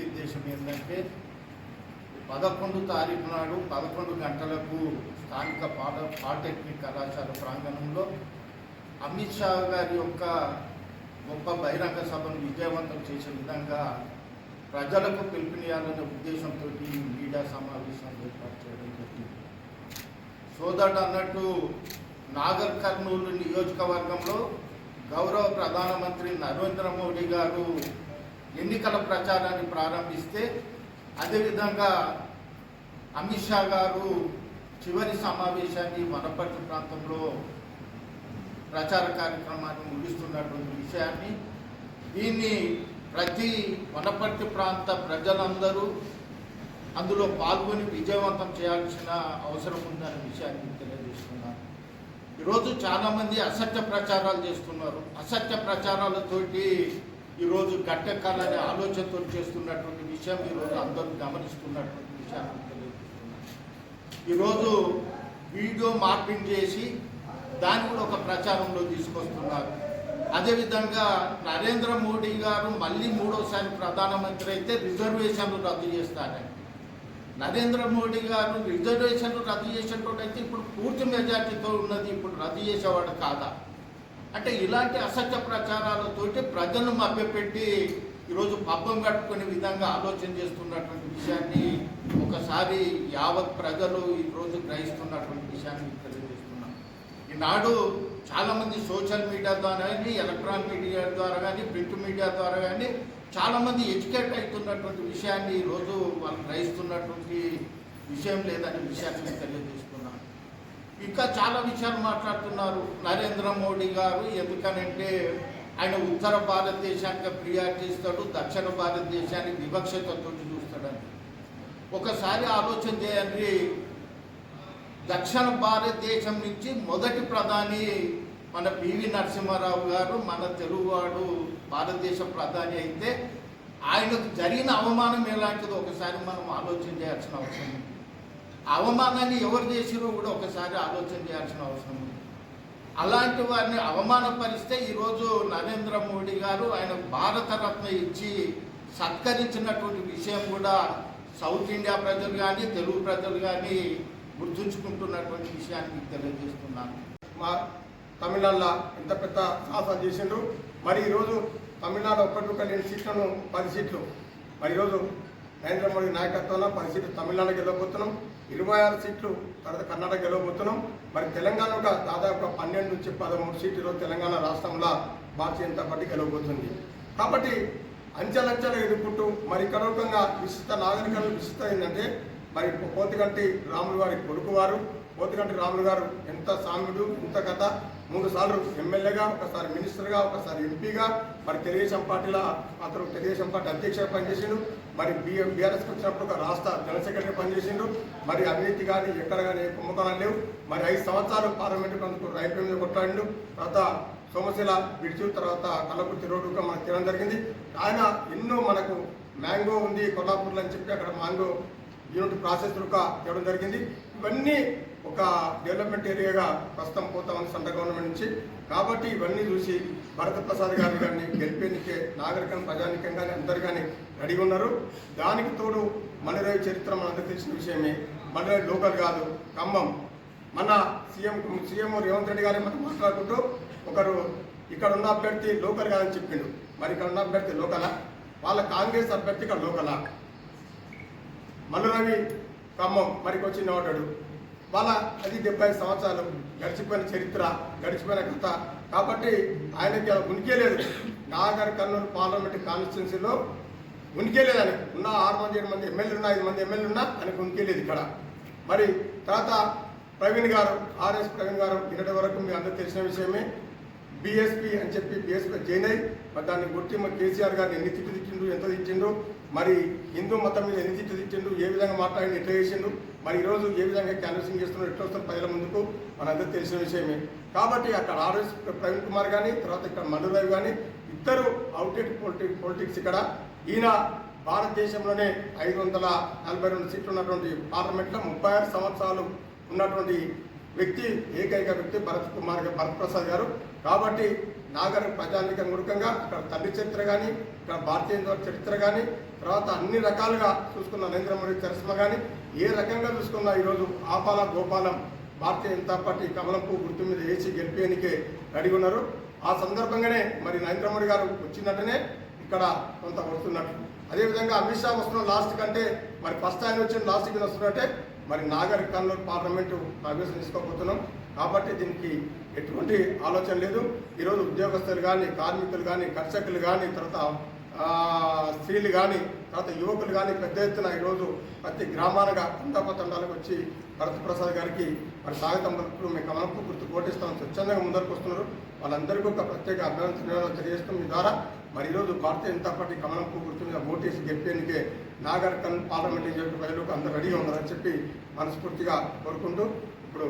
ఉద్దేశం ఏంటంటే పదకొండు తారీఖు నాడు పదకొండు గంటలకు స్థానిక పాట పాలిటెక్నిక్ కళాశాల ప్రాంగణంలో అమిత్ షా గారి యొక్క గొప్ప బహిరంగ సభను విజయవంతం చేసే విధంగా ప్రజలకు పిలుపునియాలనే ఉద్దేశంతో మీడియా సమావేశం ఏర్పాటు చేయడం జరిగింది. సోదరుడు అన్నట్టు నాగర్ కర్నూలు నియోజకవర్గంలో గౌరవ ప్రధానమంత్రి నరేంద్ర మోడీ గారు ఎన్నికల ప్రచారాన్ని ప్రారంభిస్తే అదేవిధంగా అమిత్ షా గారు చివరి సమావేశాన్ని వనపర్తి ప్రాంతంలో ప్రచార కార్యక్రమాన్ని ముగిస్తున్నటువంటి విషయాన్ని దీన్ని ప్రతి వనపర్తి ప్రాంత ప్రజలందరూ అందులో పాల్గొని విజయవంతం చేయాల్సిన అవసరం ఉందనే విషయాన్ని తెలియజేస్తున్నాను. ఈరోజు చాలామంది అసత్య ప్రచారాలు చేస్తున్నారు. అసత్య ప్రచారాలతోటి ఈరోజు గట్టెక్కాలనే ఆలోచనతో చేస్తున్నటువంటి విషయం ఈరోజు అందరూ గమనిస్తున్నటువంటి విషయాన్ని ఈరోజు వీడియో మార్పింగ్ చేసి దాన్ని కూడా ఒక ప్రచారంలో తీసుకొస్తున్నారు. అదేవిధంగా నరేంద్ర మోడీ గారు మళ్ళీ మూడోసారి ప్రధానమంత్రి అయితే రిజర్వేషన్లు రద్దు చేస్తారని. నరేంద్ర మోడీ గారు రిజర్వేషన్లు రద్దు చేసేటోడు అయితే ఇప్పుడు పూర్తి మెజార్టీతో ఉన్నది ఇప్పుడు రద్దు చేసేవాడు కాదా? అంటే ఇలాంటి అసత్య ప్రచారాలతోటి ప్రజలను మభ్యపెట్టి ఈరోజు పబ్బం కట్టుకునే విధంగా ఆలోచన చేస్తున్నటువంటి విషయాన్ని ఒకసారి యావత్ ప్రజలు ఈరోజు గ్రహిస్తున్నటువంటి విషయాన్ని తెలియజేస్తున్నాం. ఈనాడు చాలామంది సోషల్ మీడియా ద్వారా కానీ ఎలక్ట్రానిక్ మీడియా ద్వారా కానీ ప్రింట్ మీడియా ద్వారా కానీ చాలామంది ఎడ్యుకేట్ అవుతున్నటువంటి విషయాన్ని ఈరోజు వాళ్ళు గ్రహిస్తున్నటువంటి విషయం లేదనే విషయాన్ని నేను తెలియజేస్తున్నాను. ఇంకా చాలా విషయాలు మాట్లాడుతున్నారు. నరేంద్ర మోడీ గారు ఎందుకనంటే ఆయన ఉత్తర భారతదేశానికి ప్రియారిటీ ఇస్తాడు దక్షిణ భారతదేశానికి వివక్షతతో చూస్తాడని. ఒకసారి ఆలోచన చేయండి. దక్షిణ భారతదేశం నుంచి మొదటి ప్రధాని మన పివి నరసింహారావు గారు మన తెలుగువాడు భారతదేశ ప్రధాని అయితే ఆయనకు జరిగిన అవమానం ఎలాంటిదో ఒకసారి మనం ఆలోచన చేయాల్సిన అవసరం ఉంది. అవమానాన్ని ఎవరు చేసిరో కూడా ఒకసారి ఆలోచన చేయాల్సిన అవసరం ఉంది. అలాంటి వారిని అవమానపరిస్తే ఈరోజు నరేంద్ర మోడీ గారు ఆయన భారతరత్న ఇచ్చి సత్కరించినటువంటి విషయం కూడా సౌత్ ఇండియా ప్రజలు కానీ తెలుగు ప్రజలు కానీ గుర్తుంచుకుంటున్నటువంటి విషయాన్ని తెలియజేస్తున్నాను. మా తమిళనాడులో ఇంత పెద్ద సాహసం చేసిండ్రు. మరి ఈరోజు తమిళనాడు ఒక్కటి ఒక రెండు సీట్లను పది సీట్లు. మరి ఈరోజు నరేంద్ర మోడీ నాయకత్వంలో పది సీట్లు తమిళనాడు గెలవబోతున్నాం. ఇరవై ఆరు సీట్లు తర్వాత కర్ణాటక గెలవబోతున్నాం. మరి తెలంగాణ ఒక దాదాపు పన్నెండు నుంచి పదమూడు సీట్లు తెలంగాణ రాష్ట్రంలో భారతీయ జనతా పార్టీ గెలవబోతుంది. కాబట్టి అంచెలంచెలు ఎదుర్కొంటూ మరి కడవకంగా విశిష్ట నాగరికలు విశిష్ట ఏంటంటే మరి పోతిగంటి రాములు వారి కొడుకు వారు రాములు గారు ఎంత సామ్యుడు ఇంత కథ? మూడు సార్లు ఎమ్మెల్యేగా ఒకసారి మినిస్టర్గా ఒకసారి ఎంపీగా. మరి తెలుగుదేశం పార్టీలో అతను తెలుగుదేశం పార్టీ అధ్యక్షుడు పనిచేసిండు. మరి బిఎం బీఆర్ఎస్కి వచ్చినప్పుడు ఒక రాష్ట్ర జనరల్ సెక్రటరీ పనిచేసిండు. మరి అవినీతి కానీ ఎక్కడ కానీ కుంభకోణాలు లేవు. మరి ఐదు సంవత్సరాలు పార్లమెంటు అందుకు రైతు మీద కొట్లాడిండు. తర్వాత సోమశిల విడిచి తర్వాత కల్లకుర్తి రోడ్డుగా మనకు తినడం జరిగింది. ఆయన ఎన్నో మనకు మ్యాంగో ఉంది కొల్లాపూర్లో అని చెప్పి అక్కడ మ్యాంగో యూనిట్ ప్రాసెస్ ఇవ్వడం జరిగింది. ఇవన్నీ ఒక డెవలప్మెంట్ ఏరియాగా ప్రస్తుతం పోతా ఉంది సెంట్రల్ గవర్నమెంట్ నుంచి. కాబట్టి ఇవన్నీ చూసి భరత ప్రసాద్ గారి గారిని గెలిపేందుకే నాగరికం ప్రజానికం కానీ అందరు కానీ రెడీగా ఉన్నారు. దానికి తోడు మల్లెరాయి చరిత్ర మనందరూ తెలిసిన విషయమే. మల్లెరాయి లోకల్ కాదు ఖమ్మం. మన సీఎం సీఎం రేవంత్ రెడ్డి గారి మనం మాట్లాడుకుంటూ ఒకరు ఇక్కడ ఉన్న అభ్యర్థి లోకల్ కాదని చెప్పిండు. మరి ఇక్కడ ఉన్న అభ్యర్థి లోకలా? వాళ్ళ కాంగ్రెస్ అభ్యర్థి ఇక్కడ లోకలా? మల్లురవి ఖమ్మం మరికొచ్చి నోటాడు వాళ్ళ అది డెబ్బై సంవత్సరాలు గడిచిపోయిన చరిత్ర గడిచిపోయిన కథ. కాబట్టి ఆయనకి అలా ఉనికేలేదు నాగర్ కర్నూలు పార్లమెంట్ కాన్స్టిట్యున్సీలో ఉనికేలేదు లేదని ఉన్న ఆరు మంది ఏడు మంది ఎమ్మెల్యేలు ఉన్నా ఐదు మంది ఎమ్మెల్యేలు ఉన్నా ఆయనకు ఉనికేలేదు ఇక్కడ. మరి తర్వాత ప్రవీణ్ గారు ఆర్ఎస్ ప్రవీణ్ గారు నిన్నటి వరకు మీ అందరూ తెలిసిన విషయమే. బీఎస్పీ అని చెప్పి బీఎస్పీ జైన్ అయ్యి మరి దాన్ని గుర్తింపు కేసీఆర్ గారిని ఎన్ని తిట్లు తిట్టిండు ఎంత తిట్టిండు మరి హిందూ మతం మీద ఎన్ని తిట్లు తిట్టిండు ఏ విధంగా మాట్లాడి ఎట్లా చేసిండు మరి ఈరోజు ఏ విధంగా క్యాన్వసింగ్ చేస్తున్నారు ఎట్లా వస్తారు ప్రజల ముందుకు మనందరూ తెలిసిన విషయమే. కాబట్టి అక్కడ ఆర్ఎస్ ప్రవీణ్ కుమార్ కానీ తర్వాత ఇక్కడ మల్లురావు కానీ ఇద్దరు అవుటెడ్ పొలిటిక్ పొలిటిక్స్ ఇక్కడ. ఈయన భారతదేశంలోనే ఐదు వందల నలభై రెండు సీట్లు ఉన్నటువంటి పార్లమెంట్లో ముప్పై ఆరు సంవత్సరాలు ఉన్నటువంటి వ్యక్తి ఏకైక వ్యక్తి భరత్ కుమార్ భరత్ ప్రసాద్ గారు. కాబట్టి నాగర్ ప్రజానిక ముఖంగా ఇక్కడ తల్లి చరిత్ర కానీ ఇక్కడ భారతీయ చరిత్ర కానీ తర్వాత అన్ని రకాలుగా చూసుకున్న నరేంద్ర మోడీ చరిస్మ కానీ ఏ రకంగా చూసుకున్నా ఈరోజు ఆపాల గోపాలం భారతీయ జనతా పార్టీ కమలంపు గుర్తు మీద వేసి గెలిపేయనికే రెడీ ఉన్నారు. ఆ సందర్భంగానే మరి నరేంద్ర మోడీ గారు వచ్చినట్టునే ఇక్కడ కొంత వస్తున్నట్టు. అదేవిధంగా అమిత్ షా వస్తున్న లాస్ట్ కంటే మరి ఫస్ట్ ఆయన వచ్చిన లాస్ట్ కింద వస్తున్నట్టే మరి నాగర్ కర్నూలు పార్లమెంటు ప్రవేశం తీసుకోబోతున్నాం. కాబట్టి దీనికి ఎటువంటి ఆలోచన లేదు. ఈరోజు ఉద్యోగస్తులు కానీ కార్మికులు కానీ కర్షకులు కానీ తర్వాత స్త్రీలు కానీ తర్వాత యువకులు కానీ పెద్ద ఎత్తున ఈరోజు ప్రతి గ్రామాలుగా తండాపతండాలకు వచ్చి భరత్ ప్రసాద్ గారికి మరి స్వాగతం పలుకుతూ మీ కమలంపు గుర్తు కోటిస్తాం. స్వచ్ఛందంగా ముందరకు వస్తున్నారు వాళ్ళందరికీ ఒక ప్రత్యేక అభినందన తెలియజేస్తాం మీ ద్వారా మరి ఈరోజు భారతీయ జనతా పార్టీ కమలంపు గుర్తు ఓటేసి గెలిపేందుకే నాగరికన్ పార్లమెంట్ చెప్పి ప్రజలకు అందరూ రెడీగా ఉన్నారని చెప్పి మనస్ఫూర్తిగా కోరుకుంటూ ఇప్పుడు